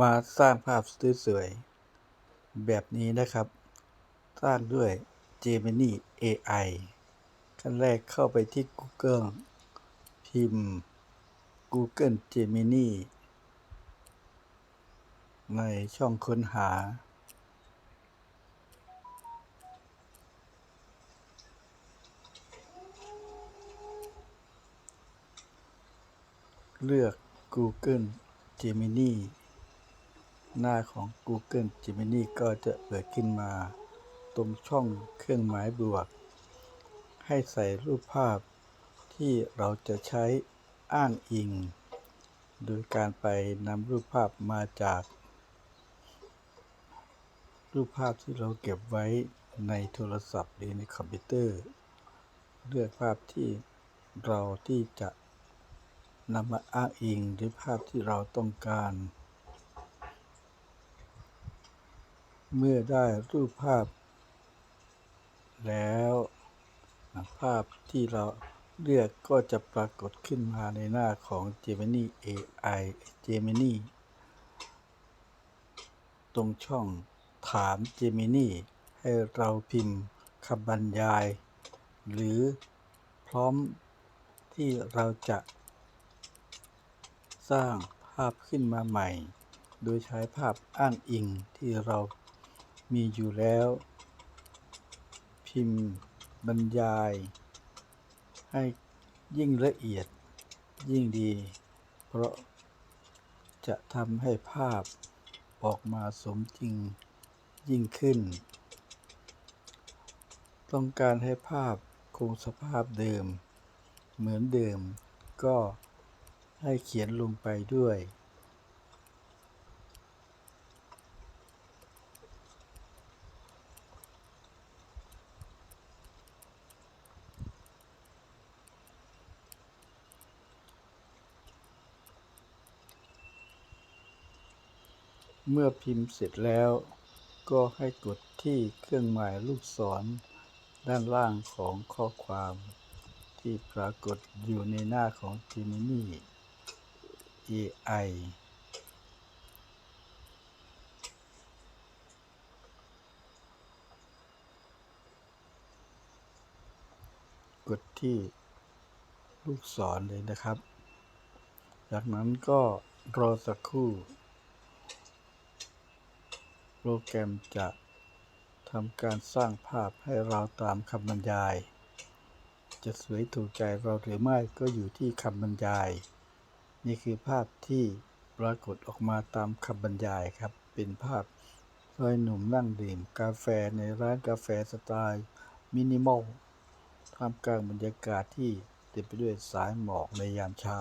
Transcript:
มาสร้างภาพสวยๆแบบนี้นะครับ สร้างด้วย Gemini AI ขั้นแรกเข้าไปที่ Google พิมพ์ Google Gemini ในช่องค้นหา เลือก Google Gemini หน้าของ Google Gemini ก็จะเปิดขึ้นมา ตรงช่องเครื่องหมายบวก ให้ใส่รูปภาพที่เราจะใช้อ้างอิง โดยการไปนำรูปภาพมาจาก รูปภาพที่เราเก็บไว้ในโทรศัพท์หรือในคอมพิวเตอร์ เลือกภาพที่เราที่จะนำมาอ้างอิงหรือภาพที่เราต้องการ เมื่อได้รูปภาพ แล้ว ภาพที่เราเลือกก็จะปรากฏขึ้นมาในหน้าของ Gemini AI Gemini ตรงช่องถาม Gemini ให้เราพิมพ์คำบรรยาย หรือพร้อมที่เราจะ สร้างภาพขึ้นมาใหม่ โดยใช้ภาพอ้างอิงที่เรา มีอยู่แล้ว พิมพ์บรรยาย ให้ยิ่งละเอียดยิ่งดี เพราะจะทำให้ภาพออกมาสมจริงยิ่งขึ้น ต้องการให้ภาพคงสภาพเดิม เหมือนเดิมก็ให้เขียนลงไปด้วย เมื่อพิมพ์เสร็จแล้ว ก็ให้กดที่เครื่องหมายลูกศร ด้านล่างของข้อความ ที่ปรากฏอยู่ในหน้าของ Gemini AI กดที่ลูกศรเลยนะครับ จากนั้นก็รอสักครู่ รแกรมจะทำการสร้างภาพให้เราตามคำบรรยาย จะสวยถูกใจเราหรือไม่ก็อยู่ที่คำบรรยาย นี่คือภาพที่ปรากฏออกมาตามคำบรรยายครับ เป็นภาพชายหนุ่มนั่งดื่มกาแฟในร้านกาแฟสไตล์มินิมอลท่ามกลางบรรยากาศที่เต็มไปด้วยสายหมอกในยามเช้า